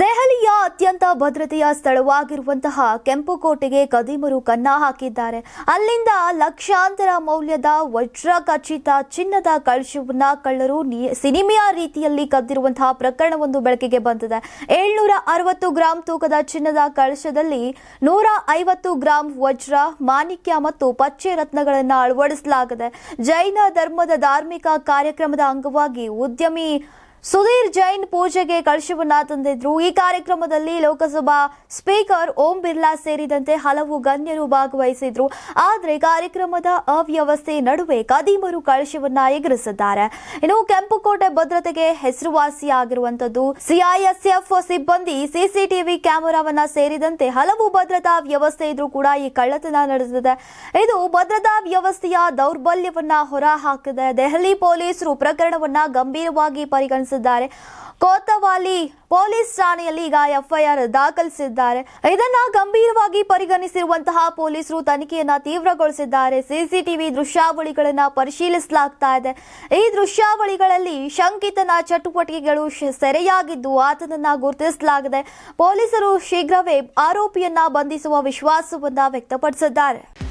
ದೆಹಲಿಯ ಅತ್ಯಂತ ಭದ್ರತೆಯ ಸ್ಥಳವಾಗಿರುವಂತಹ ಕೆಂಪುಕೋಟೆಗೆ ಕದಿಮರು ಕನ್ನ ಹಾಕಿದ್ದಾರೆ. ಅಲ್ಲಿಂದ ಲಕ್ಷಾಂತರ ಮೌಲ್ಯದ ವಜ್ರ ಖಚಿತ ಚಿನ್ನದ ಕಳಶವನ್ನ ಕಳ್ಳರು ಸಿನಿಮೆಯ ರೀತಿಯಲ್ಲಿ ಕದ್ದಿರುವಂತಹ ಪ್ರಕರಣವೊಂದು ಬೆಳಕಿಗೆ ಬಂದಿದೆ. ಏಳ್ನೂರ ಅರವತ್ತು ಗ್ರಾಂ ತೂಕದ ಚಿನ್ನದ ಕಳಶದಲ್ಲಿ ನೂರ ಐವತ್ತು ಗ್ರಾಂ ವಜ್ರ, ಮಾಣಿಕ್ಯ ಮತ್ತು ಪಚ್ಚೆ ರತ್ನಗಳನ್ನು ಅಳವಡಿಸಲಾಗಿದೆ. ಜೈನ ಧರ್ಮದ ಧಾರ್ಮಿಕ ಕಾರ್ಯಕ್ರಮದ ಅಂಗವಾಗಿ ಉದ್ಯಮಿ ಸುಧೀರ್ ಜೈನ್ ಪೂಜೆಗೆ ಕಳಶವನ್ನ ತಂದಿದ್ರು. ಈ ಕಾರ್ಯಕ್ರಮದಲ್ಲಿ ಲೋಕಸಭಾ ಸ್ಪೀಕರ್ ಓಂ ಬಿರ್ಲಾ ಸೇರಿದಂತೆ ಹಲವು ಗಣ್ಯರು ಭಾಗವಹಿಸಿದ್ರು. ಆದರೆ ಕಾರ್ಯಕ್ರಮದ ಅವ್ಯವಸ್ಥೆ ನಡುವೆ ಕದೀಮರು ಕಳಶವನ್ನ ಎಗರಿಸಿದ್ದಾರೆ. ಇನ್ನು ಕೆಂಪುಕೋಟೆ ಭದ್ರತೆಗೆ ಹೆಸರುವಾಸಿಯಾಗಿರುವಂತದ್ದು ಸಿಐಎಸ್ಎಫ್ ಸಿಬ್ಬಂದಿ ಸಿಸಿಟಿವಿ ಕ್ಯಾಮೆರಾವನ್ನ ಸೇರಿದಂತೆ ಹಲವು ಭದ್ರತಾ ವ್ಯವಸ್ಥೆ ಇದ್ರೂ ಕೂಡ ಈ ಕಳ್ಳತನ ನಡೆದಿದೆ. ಇದು ಭದ್ರತಾ ವ್ಯವಸ್ಥೆಯ ದೌರ್ಬಲ್ಯವನ್ನ ಹೊರಹಾಕಿದೆ. ದೆಹಲಿ ಪೊಲೀಸರು ಪ್ರಕರಣವನ್ನ ಗಂಭೀರವಾಗಿ ಪರಿಗಣಿಸಿದ್ದಾರೆ. ಕೋತವಾಲಿ ಪೊಲೀಸ್ ಠಾಣೆಯಲ್ಲಿ ಈಗ ಎಫ್ಐಆರ್ ದಾಖಲಿಸಿದ್ದಾರೆ. ಇದನ್ನ ಗಂಭೀರವಾಗಿ ಪರಿಗಣಿಸಿರುವಂತಹ ಪೊಲೀಸರು ತನಿಖೆಯನ್ನ ತೀವ್ರಗೊಳಿಸಿದ್ದಾರೆ. ಸಿಸಿಟಿವಿ ದೃಶ್ಯಾವಳಿಗಳನ್ನ ಪರಿಶೀಲಿಸಲಾಗ್ತಾ ಇದೆ. ಈ ದೃಶ್ಯಾವಳಿಗಳಲ್ಲಿ ಶಂಕಿತನ ಚಟುವಟಿಕೆಗಳು ಸೆರೆಯಾಗಿದ್ದು ಆತನನ್ನ ಗುರುತಿಸಲಾಗಿದೆ. ಪೊಲೀಸರು ಶೀಘ್ರವೇ ಆರೋಪಿಯನ್ನ ಬಂಧಿಸುವ ವಿಶ್ವಾಸವನ್ನ ವ್ಯಕ್ತಪಡಿಸಿದ್ದಾರೆ.